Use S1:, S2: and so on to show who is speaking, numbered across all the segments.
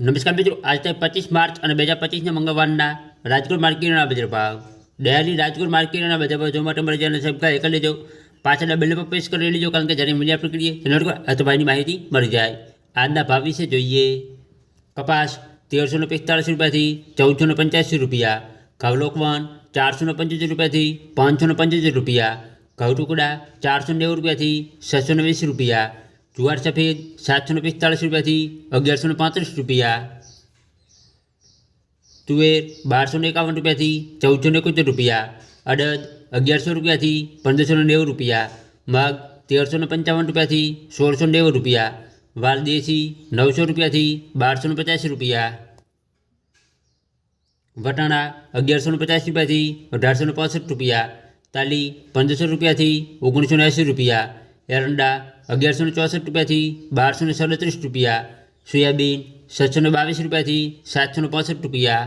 S1: નમસ્કાર મિત્રો આજ તારીખ પચીસ માર્ચ અને બે હજાર પચીસના મંગળવારના રાજકોટ માર્કેટના બજાર ભાવ ડેલી રાજકોટ માર્કેટના બજાર ભાવ જોવા માટે મારે ચેનલ સબસ્ક્રાઈબ કરી લેજો પાછળના બેલ પર પ્રેસ કરી લેજો કારણ કે જ્યારે મૂલ્ય આપણે કરીએ એના પર ભાઈની માહિતી મળી જાય આજના ભાવ વિશે જોઈએ કપાસ તેરસો ને પિસ્તાળીસ રૂપિયાથી ચૌદસો ને પંચ્યાસી રૂપિયા ઘઉં લોકવન ચારસો ને પંચોતેર રૂપિયાથી પાંચસો ને પંચોતેર રૂપિયા ઘઉં ટુકડા ચારસો ને નેવું રૂપિયાથી છસો ને વીસ રૂપિયા જુવાર સફેદ સાતસો ને પિસ્તાળીસ રૂપિયાથી અગિયારસો ને પાંત્રીસ રૂપિયા તુવેર બારસો ને એકાવન રૂપિયાથી ચૌદસો ને એકોતેર રૂપિયા અડદ અગિયારસો રૂપિયાથી પંદરસો ને નેવું રૂપિયા મગ તેરસો ને પંચાવન રૂપિયાથી સોળસો ને નેવું રૂપિયા વાલ દેશી નવસો રૂપિયાથી બારસો ને પચાસ રૂપિયા વટાણા અગિયારસો ને પચાસ રૂપિયાથી અઢારસો ને પાસઠ રૂપિયા તાલી પંદરસો રૂપિયાથી ઓગણીસો ને એંસી રૂપિયા એરંડા અગિયારસો ને ચોસઠ રૂપિયાથી બારસો ને સડત્રીસ રૂપિયા, સોયાબીન સાતસો ને બાવીસ રૂપિયાથી સાતસો ને પાંસઠ રૂપિયા.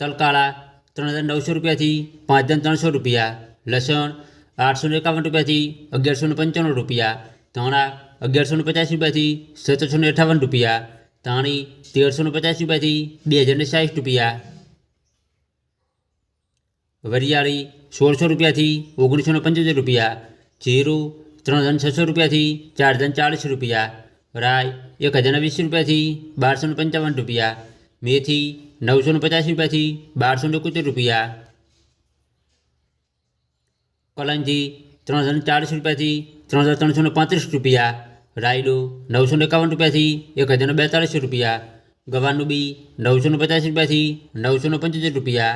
S1: તલકાળા ત્રણ હજાર નવસો રૂપિયાથી પાંચ હજાર ત્રણસો રૂપિયા. લસણ આઠસો એકાવન રૂપિયાથી અગિયારસો પંચાણું રૂપિયા. ધાણા અગિયારસો પચાસ રૂપિયાથી સત્તરસો અઠાવન રૂપિયા. ધાણી તેરસો પચાસ રૂપિયાથી બે હજાર સાઠ રૂપિયા. વરિયાળી સોળસો રૂપિયાથી ઓગણીસો ને પંચોતેર રૂપિયા જીરું ત્રણ હજાર છસો રૂપિયાથી ચાર હજાર ચાલીસ રૂપિયા રાય એક હજાર વીસ રૂપિયાથી બારસો ને પંચાવન રૂપિયા મેથી નવસો ને પચાસ રૂપિયાથી બારસો ને એકોતેર રૂપિયા કલંજી ત્રણ હજાર ચાલીસ રૂપિયાથી ત્રણ હજાર ત્રણસો ને પાંત્રીસ રૂપિયા રાયડો નવસો ને એકાવન રૂપિયાથી એક હજાર ને બેતાલીસ રૂપિયા ગવાનું બી નવસો ને પચાસ રૂપિયાથી નવસો ને પંચોતેર રૂપિયા